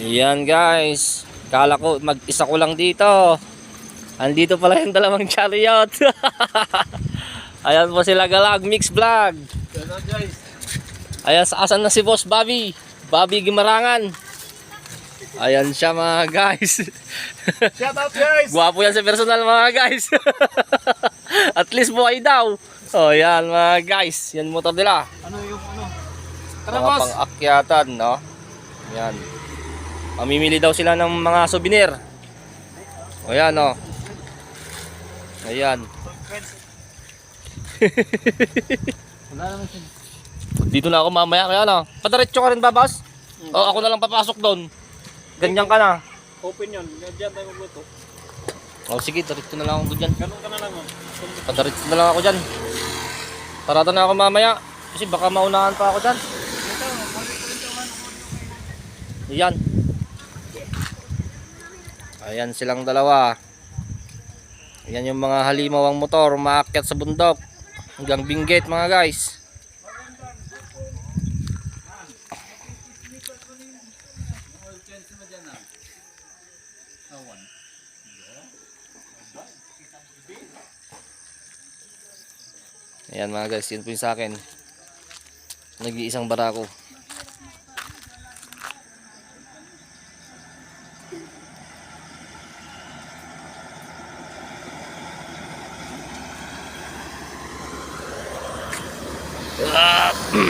Ayan guys. Kala ko mag-isa ko lang dito. Andito pala yung dalawang chariot. Ayan po sila galag mix vlog. Ganun guys. Ayan sa asan na si Boss Bobby. Bobby Gimarangan. Ayan siya mga guys. Shout out guys! Gwapo yan sa personal mga guys. At least buhay daw. Oh, yan mga guys. Yan motor nila. Ano yung ano? Tara Mga boss! pang-akyatan, no? Yan. Mamimili daw sila ng mga souvenir. O yan? Ayan. Wala naman siya. Dito na ako mamaya. Kaya no? Padaretso ka rin ba, boss? O ako na lang papasok doon. Ganyan ka na. Open yun. Diyan tayo magluto. O sige, diretso na lang ako dyan. Ganun ka na lang oh. Padaretso na lang ako dyan. Parada na ako mamaya. Kasi baka maunahan pa ako dyan. Ayan. Ayan silang dalawa. Ayan yung mga halimawang motor. Maakyat sa bundok. Hanggang binggit mga guys. Ayan mga guys, yun po yung sa akin. Nag-iisang barako. Ah!